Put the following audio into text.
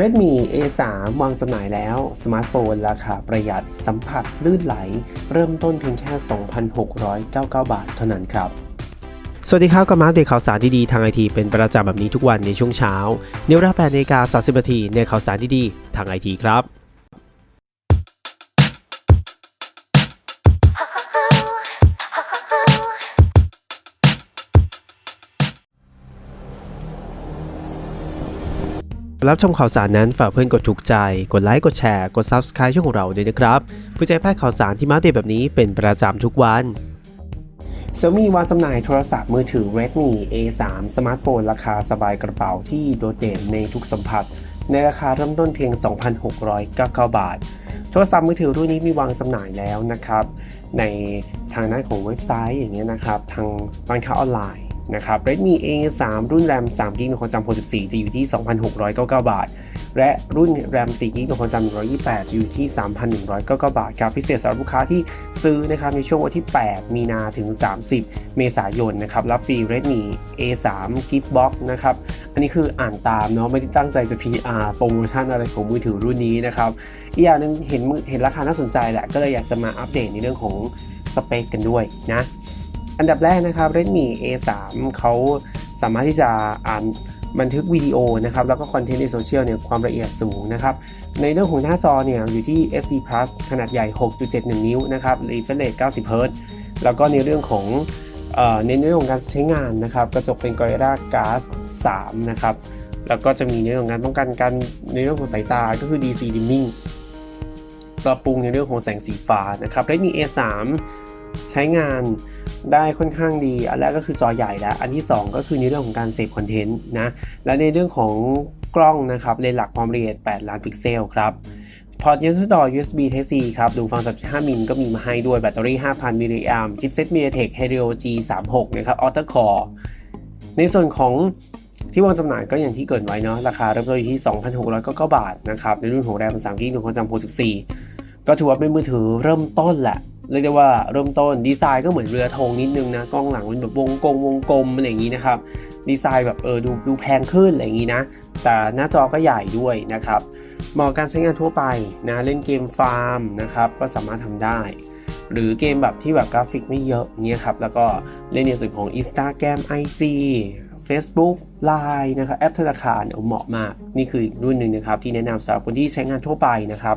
Redmi A3 วางจำหน่ายแล้ว สมาร์ทโฟนราคาประหยัดสัมผัสลื่นไหล เริ่มต้นเพียงแค่ 2,699 บาทเท่านั้นครับสวัสดีครับกับมาร์ตเดข่าวสารดีๆทางไอทีเป็นประจำแบบนี้ทุกวันในช่วงเช้าเนวลา8นาฬิกา30นาทีในข่าวสารดีๆทางไอทีครับ รับชมข่าวสารนั้นฝากเพื่อนกดถูกใจ กดไลค์กดแชร์กด Subscribe ช่องของเราด้วยนะครับเพื่อจะให้พลาดข่าวสารที่มาเดตแบบนี้เป็นประจำทุกวัน Xiaomi วางจำหน่ายโทรศัพท์มือถือ Redmi A3 สมาร์ทโฟนราคาสบายกระเป๋าที่โดดเด่นในทุกสัมผัส ในราคาเริ่มต้นเพียง 2,699 บาท โทรศัพท์มือถือรุ่นนี้มีวางจำหน่ายแล้วนะครับ ในทางด้านของเว็บไซต์อย่างเงี้ยนะครับ ทางร้านค้าออนไลน์ นะครับ Redmi A3 รุ่น RAM 3 g b ความจำ64จะอยู่ที่ 2,699 บาท และรุ่น RAM 4 g b ความจำ128จะอยู่ที่ 3,199 บาทครับพิเศษสำหรับลูกค้าที่ซื้อนะครับในช่วงวันที่ 8 มีนาถึง 30 เมษายนนะครับรับฟรี Redmi A3 Gift Box นะครับ อันนี้คืออ่านตามเนาะไม่ได้ตั้งใจจะ PR โปรโมชั่นอะไรของมือถือรุ่นนี้นะครับอีกอย่างหนึ่งเห็นเห็นราคาน่าสนใจแหละก็เลยอยากจะมาอัปเดตในเรื่องของสเปคกันด้วยนะ อันดับแรกนะครับ Redmi A3 เขาสามารถที่จะอ่านบันทึกวิดีโอนะครับแล้วก็คอนเทนต์ในโซเชียลเนี่ยความละเอียดสูงนะครับในเรื่องของหน้าจอเนี่ยอยู่ที่ SD Plus ขนาดใหญ่ 6.71 นิ้วนะครับ refresh rate 90 Hz แล้วก็ในเรื่องของในเรื่องของการใช้งานนะครับกระจกเป็น Gorilla Glass 3นะครับแล้วก็จะมีในเรื่องของการป้องกันการในเรื่องของสายตาก็คือ DC dimming ปรับปรุงในเรื่องของแสงสีฟ้านะครับ Redmi A3 ใช้งาน ได้ค่อนข้างดี อันแรกก็คือจอใหญ่แล้ว อันที่ 2 ก็คือในเรื่องของการเสพคอนเทนต์นะ และในเรื่องของกล้องนะครับเลนส์หลักความละเอียด 8 ล้านพิกเซลครับพอร์ตยืนต่อ USB Type C ครับ ดูฟัง 3.5 มิลก็มีมาให้ด้วย แบตเตอรี่ 5,000 มิลลิแอมป์ ชิปเซ็ต MediaTek Helio G36 นะครับ Octa Core ในส่วนของที่วางจำหน่ายก็อย่างที่เกรินไว้เนาะ ราคาเริ่มต้นอยู่ที่ 2,699บาทนะครับ ในรุ่นของ RAM 3 g b ความจำ64 ก็ถือว่าเป็นมือถือเริ่มต้นแหละ เรียกได้ว่าเริ่มต้นดีไซน์ก็เหมือนเรือธงนิดนึงนะกล้องหลังเป็นแบบวงกลมวงกลมอะไรอย่างนี้นะครับดีไซน์แบบเออดูดูแพงขึ้นอะไรอย่างนี้นะ แต่หน้าจอก็ใหญ่ด้วยนะครับเหมาะการใช้งานทั่วไปนะเล่นเกมฟาร์มนะครับก็สามารถทำได้ หรือเกมแบบที่แบบกราฟิกไม่เยอะเงี้ยครับแล้วก็เล่นในส่วนของ Instagram IG Facebook Line นะครับแอปธนาคารเนี่ยเหมาะมาก นี่คือรุ่นหนึ่งนะครับที่แนะนำสำหรับคนที่ใช้งานทั่วไปนะครับ